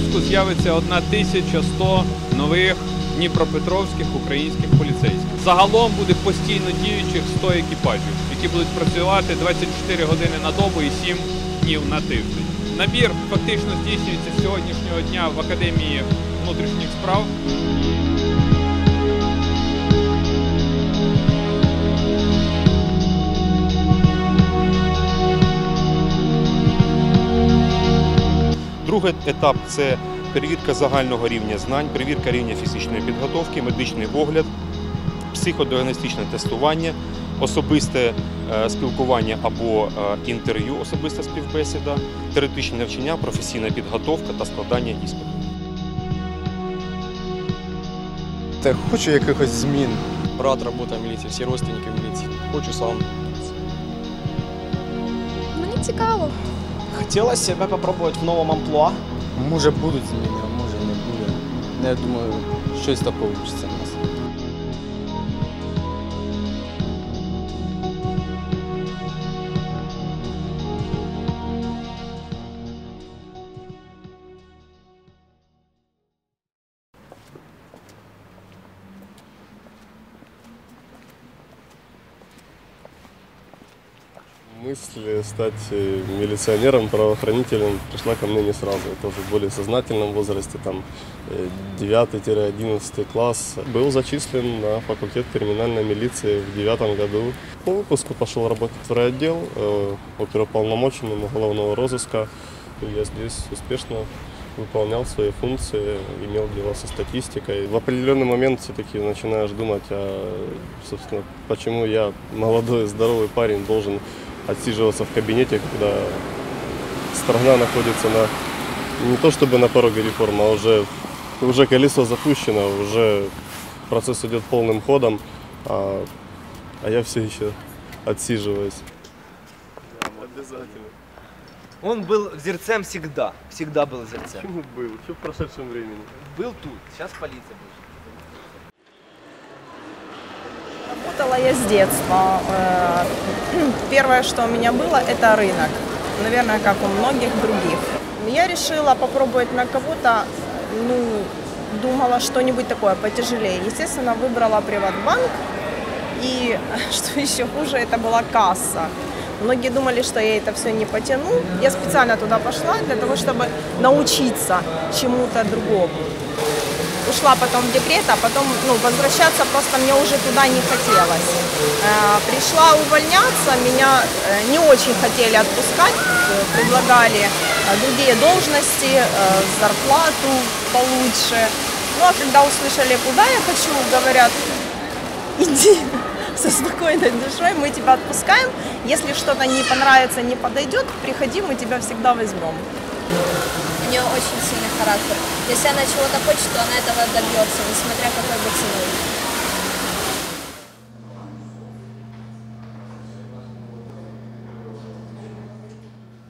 Дніпропетровську з'явиться 1100 нових дніпропетровських українських поліцейських. Загалом буде постійно діючих 100 екіпажів, які будуть працювати 24 години на добу і 7 днів на тиждень. Набір фактично здійснюється сьогоднішнього дня в Академії внутрішніх справ. Другий етап це перевірка загального рівня знань, перевірка рівня фізичної підготовки, медичний огляд, психодіагностичне тестування, особисте е, спілкування або е, інтерв'ю, особиста співбесіда, теоретичне навчання, професійна підготовка та складання іспиту. Та хочу якихось змін. Брат працює в міліції, всі родственники в міліції. Хочу сам. Мені цікаво. Хотілося себе спробувати в новому амплуа. Може будуть зміни, а може не буде. Я думаю, щось то вийде Мысль стать э, милиционером, правоохранителем пришла ко мне не сразу. Это уже в более сознательном возрасте, там э, 9-11 класс. Был зачислен на факультет криминальной милиции в девятом году. По выпуску пошел работать в райотдел э, оперуполномоченным уголовного розыска. Я здесь успешно выполнял свои функции, имел дело со статистикой. В определенный момент все-таки начинаешь думать, а, собственно, почему я, молодой, здоровый парень, должен отсиживаться в кабинете, когда страна находится на не то чтобы на пороге реформы, а уже, уже колесо запущено, уже процесс идет полным ходом, а, а я все еще отсиживаюсь. Обязательно. Он был зерцем всегда. Всегда был зерцем. Почему был? Что в прошедшем времени? Был тут. Сейчас полиция будет. Работала я с детства. Э, Первое, что у меня было, это рынок. Наверное, как у многих других. Я решила попробовать на кого-то, ну, думала что-нибудь такое потяжелее. Естественно, выбрала Приватбанк. И, что еще хуже, это была касса. Многие думали, что я это все не потяну. Я специально туда пошла для того, чтобы научиться чему-то другому ушла потом в декрет, а потом ну, возвращаться просто мне уже туда не хотелось. Э, Пришла увольняться, меня э, не очень хотели отпускать, предлагали э, другие должности, зарплату получше. Ну а когда услышали, куда я хочу, говорят, иди со спокойной душой, мы тебя отпускаем. Если что-то не понравится, не подойдет, приходи, мы тебя всегда возьмем. У нее очень сильный характер. Если она чего-то хочет, то она этого добьется, несмотря какой бы ценой.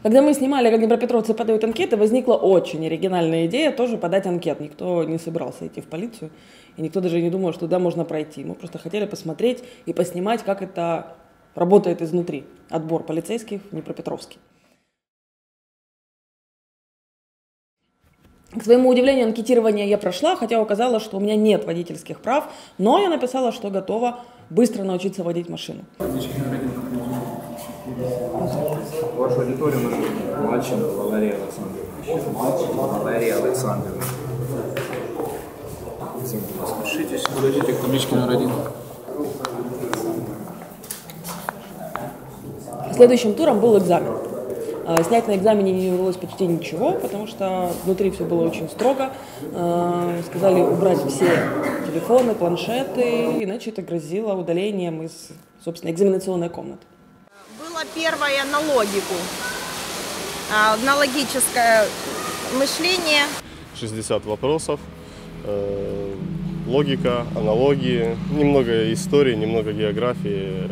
Когда мы снимали, как Днепропетровцы подают анкеты, возникла очень оригинальная идея тоже подать анкет. Никто не собирался идти в полицию, и никто даже не думал, что туда можно пройти. Мы просто хотели посмотреть и поснимать, как это работает изнутри. Отбор полицейских в Днепропетровске. К своему удивлению, анкетирование я прошла, хотя оказалось, что у меня нет водительских прав, но я написала, что готова быстро научиться водить машину. Вашу аудиторию мы Мальчина Валерия Александровна. Валерия Александровна. Спішитесь, подойдите к табличке номер один. Следующим туром был экзамен. А, Снять на экзамене не удалось почти ничего, потому что внутри все было очень строго. А, Сказали убрать все телефоны, планшеты, иначе это грозило удалением из, собственно, экзаменационной комнаты. Было первое на логику, а, на логическое мышление. 60 вопросов, э, логика, аналогии, немного истории, немного географии.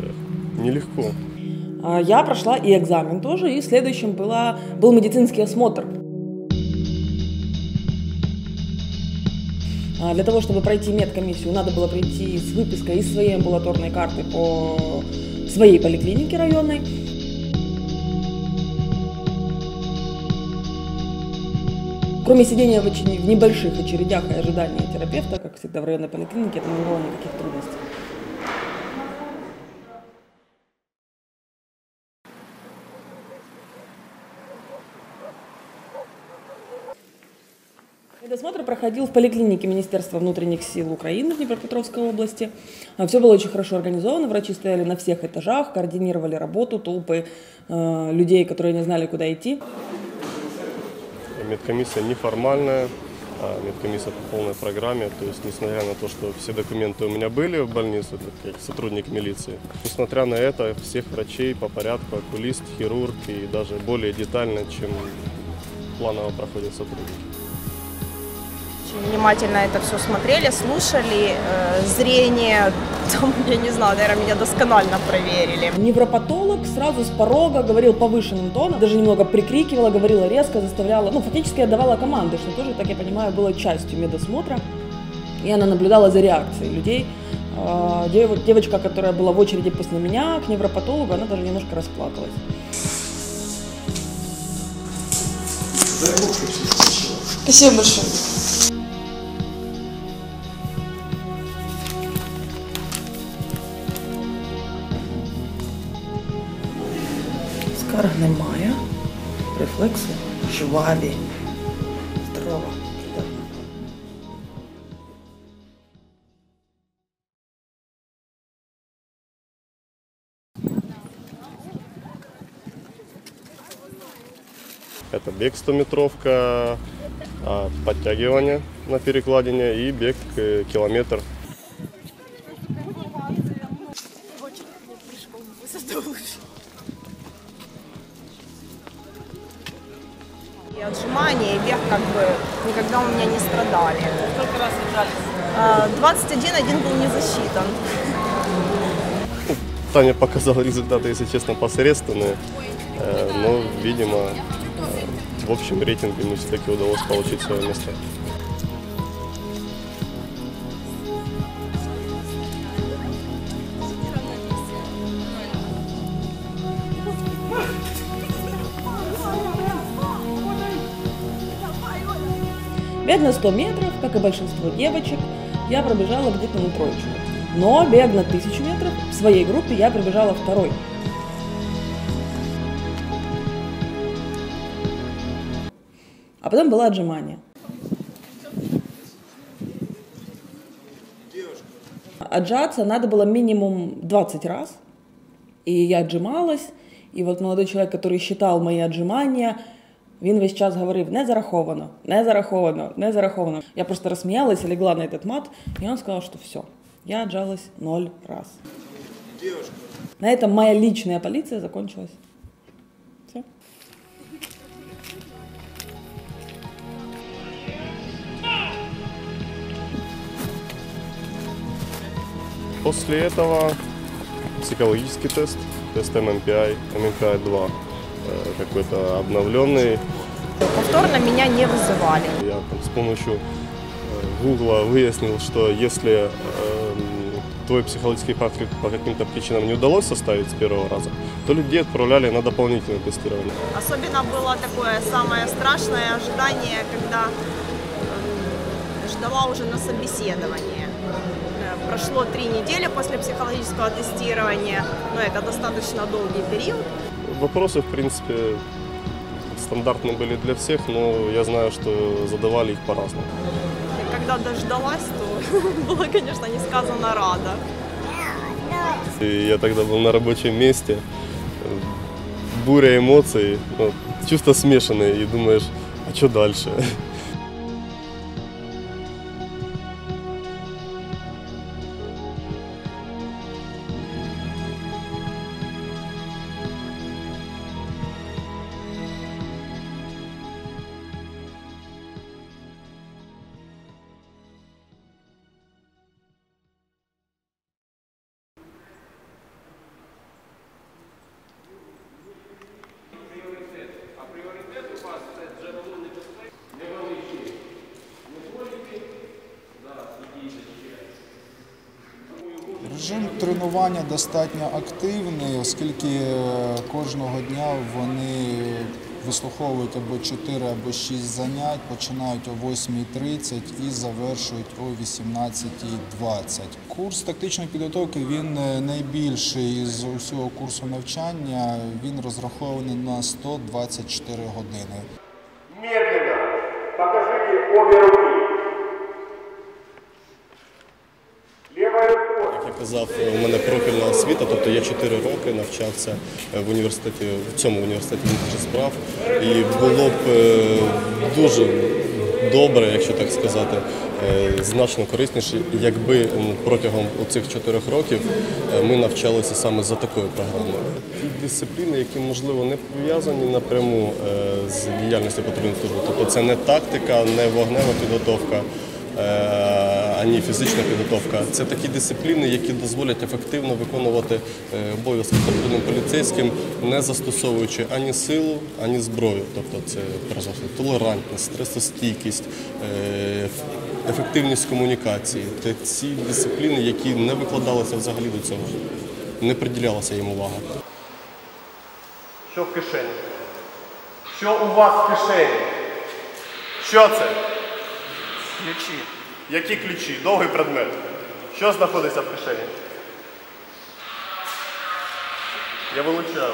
Нелегко. А Я прошла и экзамен тоже, и следующим была, был медицинский осмотр. А Для того, чтобы пройти медкомиссию, надо было прийти с выпиской из своей амбулаторной карты по своей поликлинике районной. Кроме сидения в, очи- в небольших очередях и ожидания терапевта, как всегда в районной поликлинике, это не было никаких трудностей. Медосмотр проходил в поликлинике Министерства внутренних сил Украины в Днепропетровской области. Все было очень хорошо организовано, врачи стояли на всех этажах, координировали работу, толпы э, людей, которые не знали, куда идти. Медкомиссия неформальная, а медкомиссия по полной программе. То есть, несмотря на то, что все документы у меня были в больнице, как сотрудник милиции, несмотря на это, всех врачей по порядку, окулист, хирург и даже более детально, чем планово проходят сотрудники. Очень внимательно это все смотрели, слушали. Э, зрение, там, я не знаю, наверное, меня досконально проверили. Невропатолог сразу с порога говорил повышенным тоном, даже немного прикрикивала, говорила резко, заставляла, ну, фактически отдавала команды, что тоже, так я понимаю, было частью медосмотра. И она наблюдала за реакцией людей. А, дев- Девочка, которая была в очереди после меня к невропатологу, она даже немножко расплакалась. Спасибо большое. Скарг немає. Рефлекси жваві. Здорово. Это бег 100-метровка, а, подтягивание на перекладине и бег э, километр. И отжимания, и бег как бы никогда у меня не страдали. Сколько раз отжались? 21, один был не засчитан. Таня показала результаты, если честно, посредственные. Э, Но, видимо, э, в общем рейтинге мне все-таки удалось получить свое место. Бег на 100 метров, как и большинство девочек, я пробежала где-то на троечку. Но бег на 1000 метров в своей группе я пробежала второй. А потом было отжимание. Отжаться надо было минимум 20 раз. І я отжималась, і от молодий чоловік, який считав мої отжимання, він весь час говорив: не зараховано, не зараховано, не зараховано. Я просто розсміялась, легла на этот мат, и он сказал, что все, я отжалась ноль раз. На этом моя личная полиция закончилась. Все. После этого психологический тест, тест ММПИ, ММПИ-2, э, какой-то обновленный. Повторно меня не вызывали. Я там, с помощью э, Гугла выяснил, что если э, твой психологический профиль по каким-то причинам не удалось составить с первого раза, то людей отправляли на дополнительное тестирование. Особенно было такое самое страшное ожидание, когда э, ждала уже на собеседование. Э, Прошло три недели после психологического тестирования, но это достаточно долгий период. Вопросы, в принципе, стандартные были для всех, но я знаю, что задавали их по-разному. Когда дождалась, то было, конечно, несказанно рада. И я тогда был на рабочем месте, буря эмоций, ну, чувства смешанные, и думаешь, а что дальше? Тренування достатньо активні, оскільки е, кожного дня вони вислуховують або 4, або 6 занять, починають о 8.30 і завершують о 18.20. Курс тактичної підготовки він е, найбільший з усього курсу навчання. Він розрахований на 124 години. Освіта, тобто я 4 роки навчався е, в університеті, в цьому університеті внутрішніх справ. І було б е, дуже добре, якщо так сказати, е, значно корисніше, якби протягом цих 4 років ми навчалися саме за такою програмою. Ті дисципліни, які можливо не пов'язані напряму з діяльністю патрульної служби, тобто це не тактика, не вогнева підготовка. Ані фізична підготовка. Це такі дисципліни, які дозволять ефективно виконувати е, обов'язки патрульним поліцейським, не застосовуючи ані силу, ані зброю. Тобто це толерантність, стресостійкість, е, ефективність комунікації. Це ці дисципліни, які не викладалися взагалі до цього, не приділялася їм увага. Що в кишені? Що у вас в кишені? Що це? Ключі. Які ключі? Довгий предмет. Що знаходиться в кишені? Я вилучаю.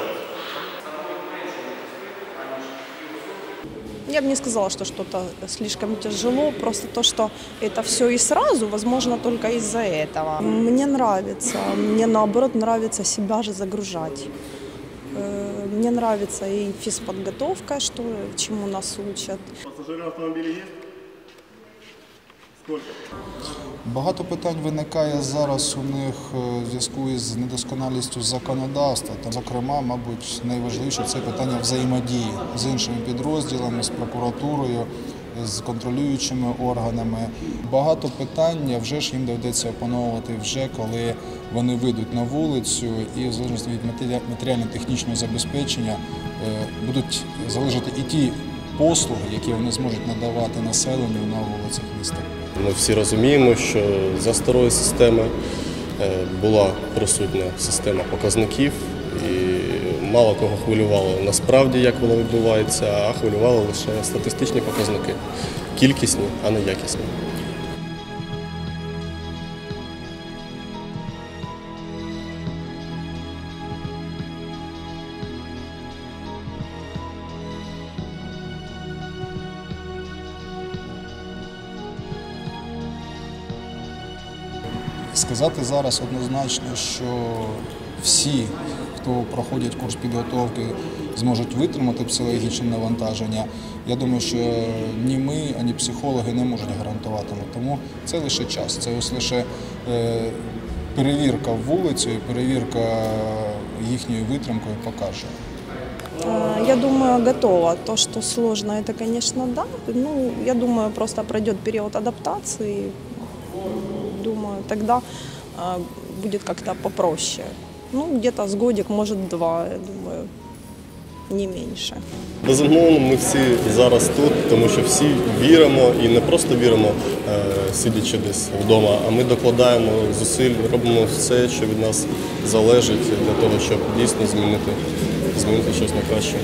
Я бы не сказала, что что-то слишком тяжело, просто то, что это все и сразу, возможно, только из-за этого. Мне нравится, мне наоборот нравится себя же загружать. Э, Мне нравится и физподготовка, что, чему нас учат. Пасажири автомобіля є? Багато питань виникає зараз у них е, в зв'язку із недосконалістю законодавства. Та, зокрема, мабуть, найважливіше це питання взаємодії з іншими підрозділами, з прокуратурою, з контролюючими органами. Багато питань вже ж їм доведеться опановувати вже коли вони вийдуть на вулицю, і в залежності від матеріа- матеріально-технічного забезпечення е, будуть залежати і ті послуги, які вони зможуть надавати населенню на вулицях міста. Ми всі розуміємо, що за старої системи е, була присутня система показників, і мало кого хвилювало насправді, як воно відбувається, а хвилювали лише статистичні показники, кількісні, а не якісні. Сказати зараз однозначно, що всі, хто проходять курс підготовки, зможуть витримати психологічне навантаження. Я думаю, що ні ми, ані психологи не можуть гарантувати. Тому це лише час, це ось лише е, перевірка вулицею, перевірка їхньою витримкою покаже. Я думаю, готова. То, что сложно, это, конечно, да. Ну, я думаю, просто пройдет период адаптации. Думаю, тогда будет как-то попроще. Ну, где-то с годик, может, два, я думаю, не меньше. Безумовно, ми всі зараз тут, тому що всі віримо і не просто віримо, е, сидячи десь вдома, а ми докладаємо зусиль, робимо все, що від нас залежить для того, щоб дійсно змінити, змінити щось на краще.